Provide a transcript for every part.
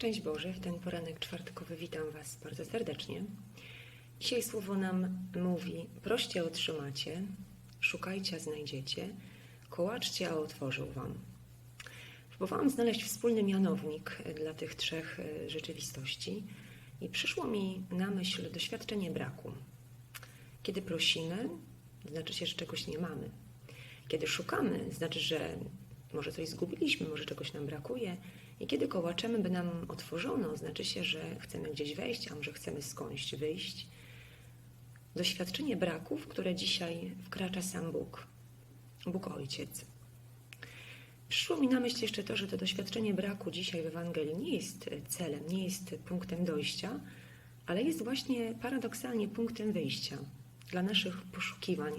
Szczęść Boże, w ten poranek czwartkowy witam Was bardzo serdecznie. Dzisiaj słowo nam mówi: proście otrzymacie, szukajcie a znajdziecie, kołaczcie a otworzył Wam. Próbowałam znaleźć wspólny mianownik dla tych trzech e, rzeczywistości i przyszło mi na myśl doświadczenie braku. Kiedy prosimy, znaczy się, że czegoś nie mamy. Kiedy szukamy, znaczy, że może coś zgubiliśmy, może czegoś nam brakuje. I kiedy kołaczemy, by nam otworzono, znaczy się, że chcemy gdzieś wejść, a może chcemy skądś wyjść. Doświadczenie braków, które dzisiaj wkracza sam Bóg, Bóg Ojciec. Przyszło mi na myśl jeszcze to, że to doświadczenie braku dzisiaj w Ewangelii nie jest celem, nie jest punktem dojścia, ale jest właśnie paradoksalnie punktem wyjścia dla naszych poszukiwań,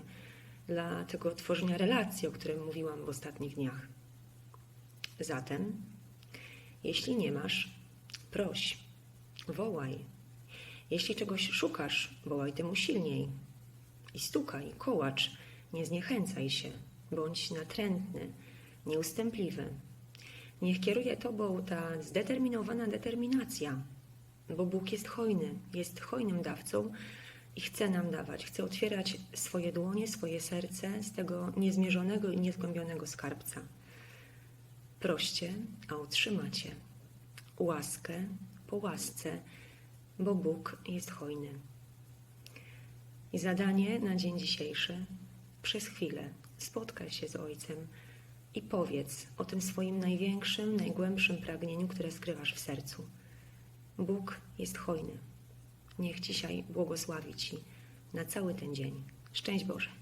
dla tego tworzenia relacji, o którym mówiłam w ostatnich dniach. Zatem, jeśli nie masz, proś, wołaj. Jeśli czegoś szukasz, wołaj tym usilniej. I stukaj, kołacz, nie zniechęcaj się, bądź natrętny, nieustępliwy. Niech kieruje Tobą ta zdeterminowana determinacja, bo Bóg jest hojny, jest hojnym dawcą i chce nam dawać, chce otwierać swoje dłonie, swoje serce z tego niezmierzonego i niezgłębionego skarbca. Proście, a otrzymacie łaskę po łasce, bo Bóg jest hojny. I zadanie na dzień dzisiejszy przez chwilę spotkaj się z Ojcem i powiedz o tym swoim największym, najgłębszym pragnieniu, które skrywasz w sercu. Bóg jest hojny. Niech dzisiaj błogosławi Ci na cały ten dzień. Szczęść Boże.